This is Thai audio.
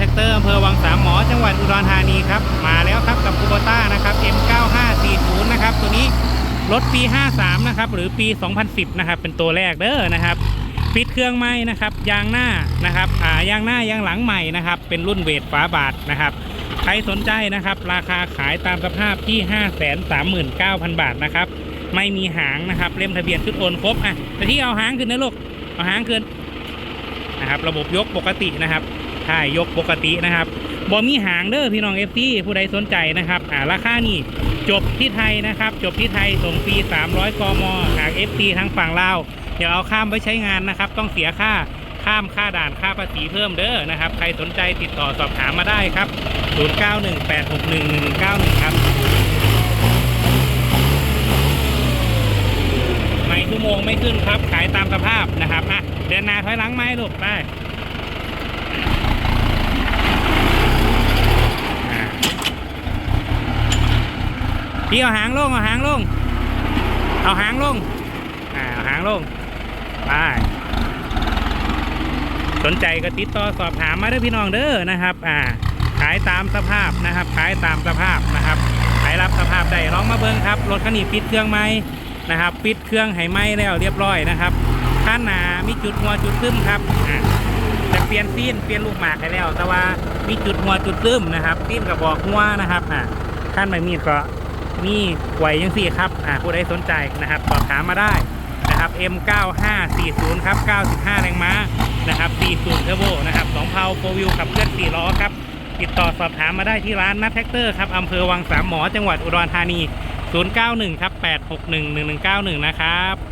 ทกเตอร์อำเภอวังสามหมอจังหวัดอุดรธานีครับ มาแล้วครับกับคูโบต้านะครับ M9540 นะครับ ตัวนี้รถปี 53 นะครับ หรือปี 2010 นะครับ เป็นตัวแรกเด้อนะครับปิดเครื่องไม้นะครับยางหน้านะครับอ่ายางหน้ายางหลังใหม่นะครับ เป็นรุ่นเวทฝาบาทนะครับใครสนใจนะครับ ราคาขายตามสภาพที่ 539,000 บาทนะครับ ไม่มีหางนะครับเล่มทะเบียนชุดโอนครบอะแต่ที่เอาหางขึ้นนะลูกเอาหางขึ้นนะครับ ระบบยกปกตินะครับ ถ่ายยกปกตินะครับบอมีหางเด้อพี่น้องเอฟซีผู้ใดสนใจนะครับอ่าราคานี่จบที่ไทยนะครับ จบที่ไทยส่งฟรี300 กมหากเอฟซีทางฝั่งลาวเดี๋ยวเอาข้ามไปใช้งานนะครับ ต้องเสียค่าข้ามค่าด่านค่าภาษีเพิ่มเด้อนะครับ ใครสนใจติดต่อสอบถามมาได้ครับ 0918611191 ครับไม่ชั่วโมงไม่ขึ้นครับ ขายตามสภาพนะครับอะเดินหน้าถอยหลังไหมลูกได้ พี่เอาหางลงเอาหางลง เอาหางลงอ่าเอาหางลงไปสนใจก็ติดต่อสอบถามมาได้อพี่น้องเด้อนะครับ อ่า ขายตามสภาพนะครับ ขายตามสภาพนะครับ ขายรับสภาพได้ลองมาเบิ้งครับ รถคันนี้ปิดเครื่องไหมนะครับปิดเครื่องให้ไหมแล้วเรียบร้อยนะครับข้างหนามีจุดหัวจุดซึมครับอ่าจะเปลี่ยนซีนเปลี่ยนลูกหมากให้แล้ว แต่ว่ามีจุดหัวจุดซึมนะครับซีนกับบอกหัวนะครับอ่าขั้นไม่มีก็ มีไหวยังสี่ครับอ่าผู้ใดสนใจนะครับสอบถามมาได้นะครับ M9540 ครับ 95 แรงม้านะครับ 40 เทอร์โบนะครับ2เพาโฟวิวขับเคลื่อน4ล้อครับ ติดต่อสอบถามมาได้ที่ร้านนัทแท็กเตอร์ครับอำเภอวังสามหมอจังหวัดอุดรธานี 091 ครับ 861 1191 นะครับ